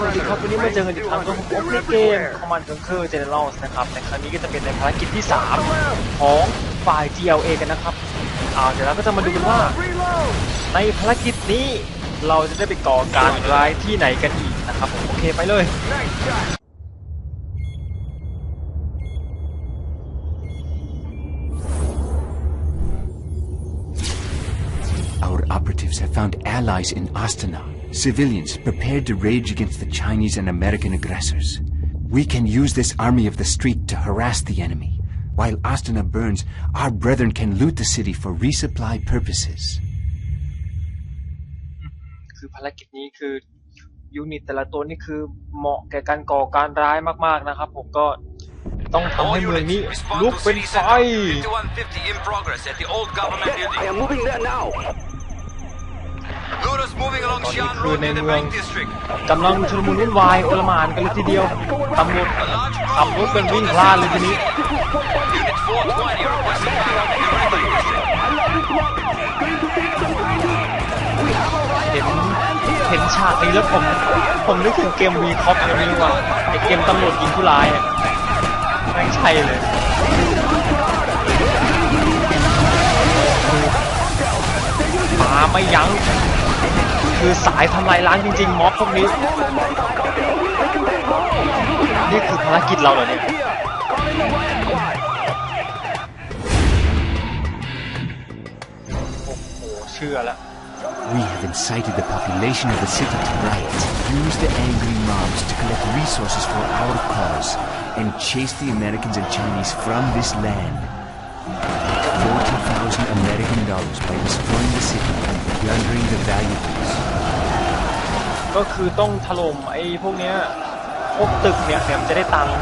สวัสดีครับวันนี้มาเจอกันอีกครั้งกับผมในเกม Command Conquer Generals นะครับในครั้งนี้ก็จะเป็นในภารกิจที่ 3 ของฝ่าย GLA กันนะครับเอาเดี๋ยวเราก็จะมาดูกันว่า ในภารกิจนี้เราจะได้ไปก่อการร้ายที่ไหนกันอีกนะครับผมโอเคไปเลย Our operatives have found allies in Astana, civilians prepared to rage against the Chinese and American aggressors. We can use this army of the street to harass the enemy. While Astana burns, our brethren can loot the city for resupply purposes. คือภารกิจนี้คือยูนิตแต่ละตัวนี่คือเหมาะแก่การก่อการร้ายมากๆนะครับ ผมก็ต้องทำให้ All เมือง units, นี้ respond ลุก to เป็น city ไฟ center. 5150 in progress at the old government I building. am moving there now. Looters moving along Tony Xi'an Crew Road near the Name Bank Wang. District. กำลังชุลมุนวุ่นวายโอลหมานกันเลยทีเดียวตำรวจ A large ขับรถ group กันวิ่งพลาดเลยทีนี้ Unit 420 requesting backup in the Bank District. เห็นเห็นฉากนี้แล้วผมผมนึกถึงเกมวีคอปเลยไม่รู้ว่าไอเกมตำรวจยิงผู้ร้ายเนี่ยไม่งใช่เลยมาไม่ยั้ง คือสายทำลายล้างจริง ๆ ม็อบพวกนี้ นี่คือภารกิจเราเหรอเนี่ย โอ้โห เชื่อแล้ว We have incited the population of the city to riot, use the angry mobs to collect resources for our cause, and chase the Americans and Chinese from this land. 40,000 American dollars by destroying the city and plundering the valuables. ก็คือต้องถล่มไอ้พวกเนี้ยพวกตึกเนี่ยเดี๋ยมันจะได้ตังค์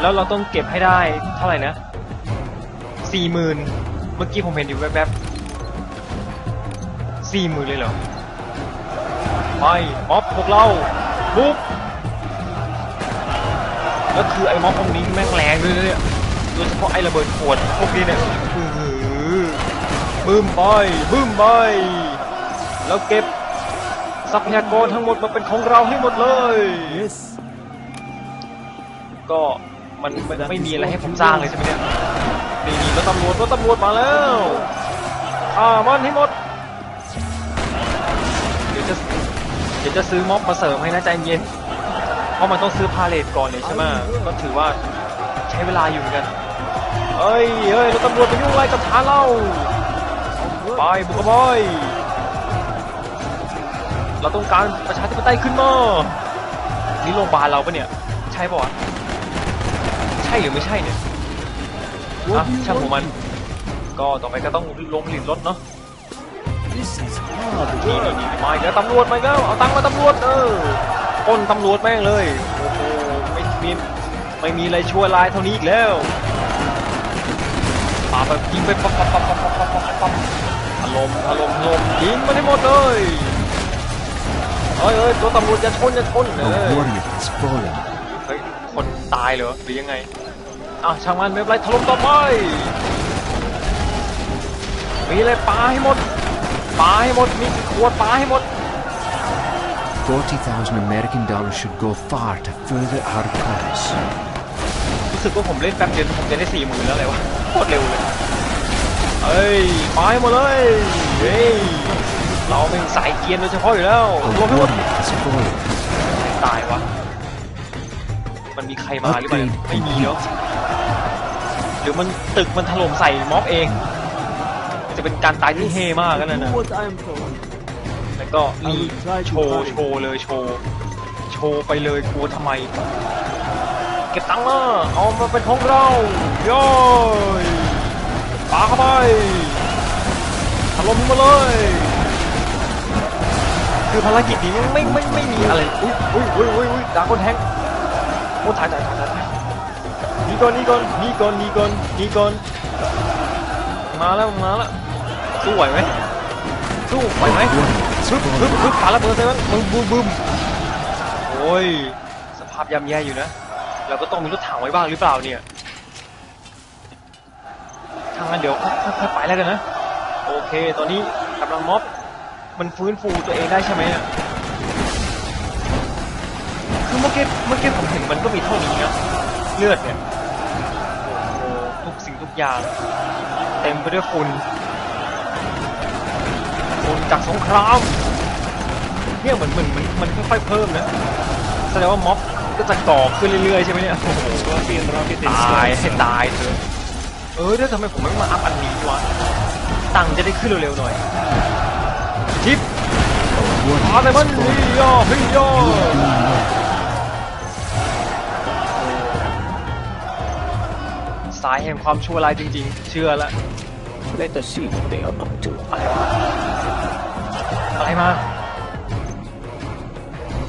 แล้วเราต้องเก็บให้ได้เท่าไหร่นะสี่หมื่นเมื่อกี้ผมเห็นอยู่แวบๆสี่หมื่นเลยเหรอไม่ม็อบพวกเราบุกแล้วคือไอ้ม็อบพวกนี้แม่งแรงด้วยเนี่ยโดยเฉพาะไอ้ระเบิดขวดพวกนี้เนี่ยอื้อหือบึ้มไปบึ้มไปแล้วเก็บ ทรัพยากรทั้งหมดมาเป็นของเราให้หมดเลย ก็มันไม่ไม่มีอะไรให้ผมสร้างเลยใช่ไหมเนี่ยนี่นี่รถตำรวจรถตำรวจมาแล้วฆ่ามันให้หมด เดี๋ยวจะเดี๋ยวจะซื้อม็อบมาเสริมให้นะใจเย็น เพราะมันต้องซื้อพาเลทก่อนเลยใช่ไหมก็ถือว่าใช้เวลาอยู่เหมือนกันเอ้ยเอ้ยรถตำรวจไปยุ่งอะไรกับฐานเราไปบุกเข้าไป เราต้องการประชาธิปไตยขึ้นมานี่โรงพยาบาลเราปะเนี่ย ใช่ปะวะใช่หรือไม่ใช่เนี่ยอะช่างของมัน ก็ต่อไปก็ต้องลงหลินรถเนาะนี่นี่นี่มาอีกแล้วตำรวจมาแล้วเอาตังค์มาตำรวจเออป้นตำรวจแม่งเลยโอ้โหไม่มีไม่มีอะไรชั่วร้ายเท่านี้อีกแล้วปาแบบยิงไปปั๊บปั๊บปั๊บปั๊บปั๊บปั๊บอารมณ์อารมณ์อารมณ์ยิงมันให้หมดเลย ฮ้ยเฮ้ยตัวตำรวจจะชนจะชนเอ A อ warrior has fallen. เฮ้ยคนตายเหรอหรือยังไงอ้าวช่างมันไม่เป็นไรถล่มต่อไปมีอะไรปาให้หมดปาให้หมดมีขวดปาให้หมด 40,000 American dollars should go far to further our cause. รู้สึกว่าผมเล่นแป๊บเดียวผมจะได้สี่หมื่นแล้วอะไรวะโคตรเร็วเลยเฮ้ยปาให้หมดเลยเฮ้ย เราเป็นสายเกรียนโดยเฉพาะอยู่แล้ว A ลงให้หมด warrior has fallen. ตายวะ มันมีใครมาหรือเปล่าเนี่ยไม่มีเนาะหรือมันตึกมันถล่มใส่ม็อบเอง จะเป็นการตายที่เฮมากกันนะนะ What I am told. แล้วก็นี่โชว์โชว์เลยโชว์โชว์ไปเลยกลัวทำไม เก็บตังค์มาเอามาเป็นของเราโย้ยปาเข้าไปถล่มมาเลย คือภารกิจนี้ไม่ไม่ไม่มีอะไร อุ้ยอุ้ยอุ้ยอุ้ยอุ้ยดาคนแทงโอ้ถ่ายถ่ายถ่ายถ่ายนี่ก่อนนี่ก่อนนี่ก่อนนี่ก่อนนี่ก่อนมาแล้วมาแล้วสู้ไหวไหมสู้ไหวไหมปึ๊บปึ๊บปึ๊บปาระเบิดใส่มันบึ้มบึ้มบึ้มโอ้ยสภาพย่ำแย่อยู่นะเราก็ต้องมีรถถังไว้บ้างหรือเปล่าเนี่ยทางนั้นเดี๋ยวค่อยๆไปแล้วกันนะ โอเค ตอนนี้กำลังม็อบ มันฟื้นฟูตัวเองได้ใช่ไหมเนี่ยคือเมื่อกี้เมื่อกี้ผมเห็นมันก็มีเท่านี้นะเลือดเนี่ยโอ้โหทุกสิ่งทุกอย่าง เต็มไปด้วยฝุ่นฝุ่นจากสงครามเนี่ยเหมือนเหมือนมันมันค่อยๆเพิ่มนะแสดงว่าม็อบก็จะก่อขึ้นเรื่อยๆใช่ไหมเนี่ยโอ้โห Copy and rocket ตาย installed. ให้ตายเถอะเออแล้วทำไมผมไม่มาอัพอันนี้วะตังค์จะได้ขึ้นเร็วๆหน่อย ทิป Warning มาเลยมัน has ฮิ fallen. ยอฮิยอ You are doing well. สายแห่งความชั่วร้ายจริง ๆ เชื่อละ Let us see what they are up to. อะไรมา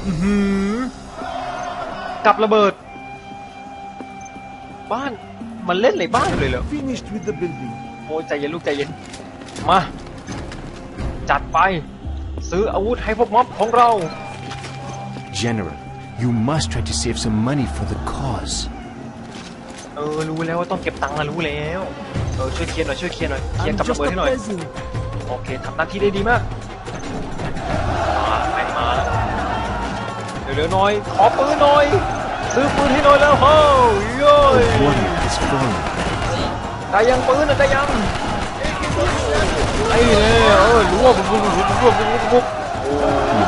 อือหือกับระเบิด บ้าน มันเล่นอะไรบ้านเลยเหรอ Finished with the building. โอ้ยใจเย็นลูกใจเย็น มา จัดไป ซื้ออาวุธให้พวกม็อบของเรา General, you must try to save some money for the cause. เออรู้แล้วว่าต้องเก็บตังค์นะรู้แล้วเออช่วยเคลียร์หน่อยช่วยเคลียร์หน่อยเคลียร์ I'm กับระ just เบิด a ให้หน่อย peasant. โอเคทำหน้าที่ได้ดีมากมาไปมาเร็วๆหน่อยขอปืนหน่อย ซื้อปืนให้หน่อยแล้วเฮ้ยโย้ย A warrior has fallen. ได้ยังปืนนะได้ยัง The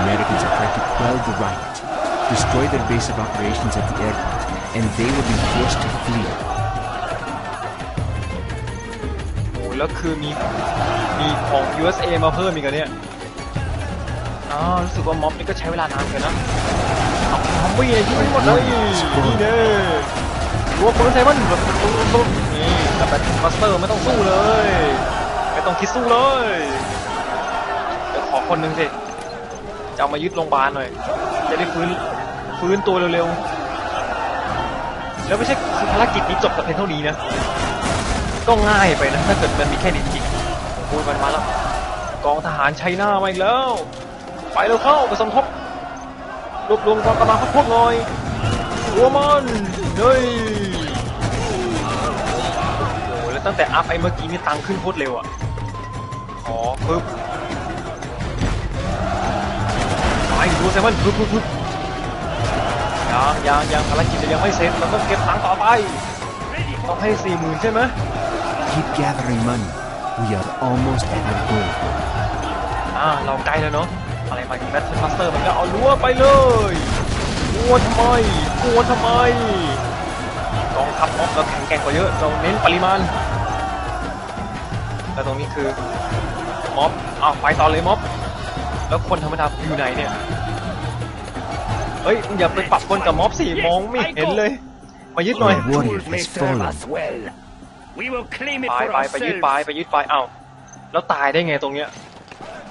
Americans are trying to quell the riot, destroy their base of operations at the airport, and they will be forced to flee. โอ้แล้วคือมีมีของ USA มาเพิ่มอีกเหรอเนี่ยอ๋อรู้สึกว่าม็อบนี่ก็ใช้เวลานานเกินนะเอาทอมบี้ยิงให้หมดเลยนี่เด้รัวปืนใส่มันแบบปุ๊บปุ๊บนี่แต่แบทบัสเตอร์ไม่ต้องสู้เลยไม่ต้องคิดสู้เลยเดี๋ยว ขอคนหนึ่งสิจะเอามายึดโรงพยาบาลหน่อย จะได้ฟื้นฟื้นตัวเร็วๆ แล้วไม่ใช่คือภารกิจนี้จบแต่เพียงเท่านี้นะ ก็ง่ายไปนะ ถ้าเกิดมันมีแค่นี้จริงโอ้ยมันมาแล้ว กองทหารชัยนามาอีกแล้ว ไปเร็วเข้าไปสมทบรวบรวมกองกำลังพวกหน่อยรัวมันเฮ้ยโอ้โหแล้วตั้งแต่อัพไอ้เมื่อกี้นี่ตังขึ้นโคตรเร็วอะ อ๋อปึ๊บ ไปดูเซมันปึ๊บปึ๊บปึ๊บยังยังยังภารกิจจะยังไม่เสร็จเราต้องเก็บตังค์ต่อไปต้องให้สี่หมื่นใช่ไหม Keep gathering money. We are almost at our goal. อ่าเราใกล้แล้วเนาะอะไรมาแบทเทิลมาสเตอร์มันก็เอารั้วไปเลยกลัวทำไมกลัวทำไมกองทัพม็อบเราแข็งแกร่งกว่าเยอะเราเน้นปริมาณแล้วตรงนี้คือม็อบอ้าวไปต่อเลยม็อบ แล้วคนธรรมดาอยู่ไหนเนี่ย เฮ้ยมึงอย่าไปปรับคนกับม็อบสิมองไม่เห็นเลย มายึดหน่อย The warrior may has serve fallen. us well. We will claim it ไป for ไปไปยึด ourselves. ไปไปยึดไปอ้าวแล้วตายได้ไงตรงเนี้ย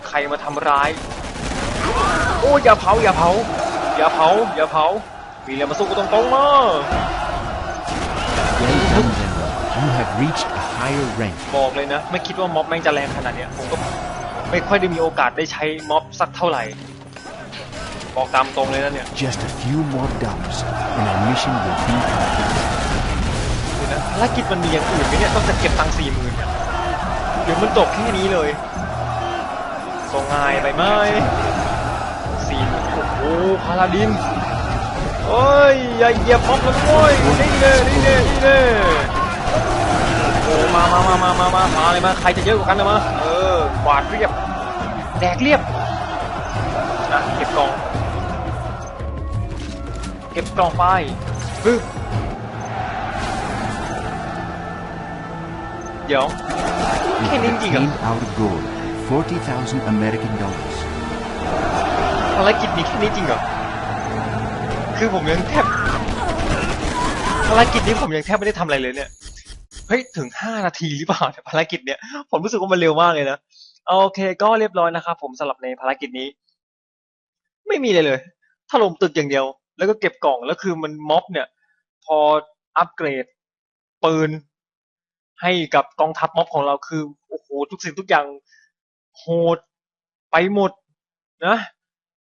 ใครมาทำร้าย โอ้ยอย่าเผาอย่าเผา อย่าเผาอย่าเผา มีอะไรมาสู้กันตรงๆมา Well done, General. You have reached a higher rank. บอกเลยนะ ไม่คิดว่าม็อบแม่งจะแรงขนาดเนี้ยผมก็ ไม่ค่อยได้มีโอกาสได้ใช้ม็อบสักเท่าไหร่ บอกตามตรงเลยนะเนี่ย Just a few more dollars, and our mission will be complete. ดูนะภารกิจมันมีอย่างอื่นไหมเนี่ยต้องจะเก็บตังค์สี่หมื่นเนี่ยเดี๋ยวมันจบแค่นี้เลยก็ง่ายไปไหมสี่หมื่นโอ้โหพาลาดินเอ้ยอย่าเหยียบม็อบมันโว้ยนี่เลยนี่เลยนี่เลยโอ้มามามามามามามาเลยมาใครจะเยอะกว่ากันนะมาเออก วาดเรียบ แดกเรียบอะเก็บกล่อง เก็บกล่องไปปึ๊บเดี๋ยว We แค่นี้ have จริงๆเหรอ attained our goal. 40,000 American dollars. ภารกิจนี้แค่นี้จริงเหรอ คือผมยังแทบภารกิจนี้ผมยังแทบไม่ได้ทำอะไรเลยเนี่ย เฮ้ย ถึงห้านาทีหรือเปล่าเนี่ยภารกิจเนี่ย ผมรู้สึกว่ามันเร็วมากเลยนะ โอเค ก็เรียบร้อยนะครับผมสำหรับในภารกิจนี้ ไม่มีเลยเลยถล่มตึกอย่างเดียว แล้วก็เก็บกล่องแล้วคือมันม็อบเนี่ย พออัปเกรดปืนให้กับกองทัพม็อบของเราคือโอ้โหทุกสิ่งทุกอย่างโหดไปหมดนะ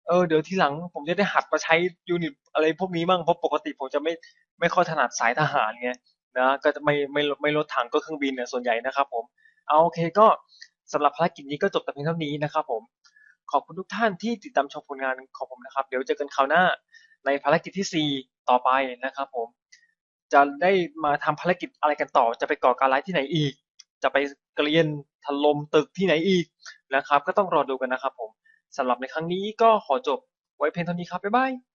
เออเดี๋ยวทีหลังผมจะได้หัดมาใช้ยูนิตอะไรพวกนี้บ้างเพราะปกติผมจะไม่ไม่ค่อยถนัดสายทหารไงนะก็จะไม่ไม่ไม่รถถังก็เครื่องบินเนี่ยส่วนใหญ่นะครับผมเอาโอเคก็ สำหรับภารกิจนี้ก็จบแต่เพียงเท่านี้นะครับผม ขอบคุณทุกท่านที่ติดตามชมผลงานของผมนะครับ เดี๋ยวเจอกันคราวหน้าในภารกิจที่ 4 ต่อไปนะครับผม จะได้มาทำภารกิจอะไรกันต่อ จะไปก่อการร้ายที่ไหนอีก จะไปเกลียนถล่มตึกที่ไหนอีกนะครับ ก็ต้องรอดูกันนะครับผมสำหรับในครั้งนี้ก็ขอจบไว้เพียงเท่านี้ครับบ๊ายบาย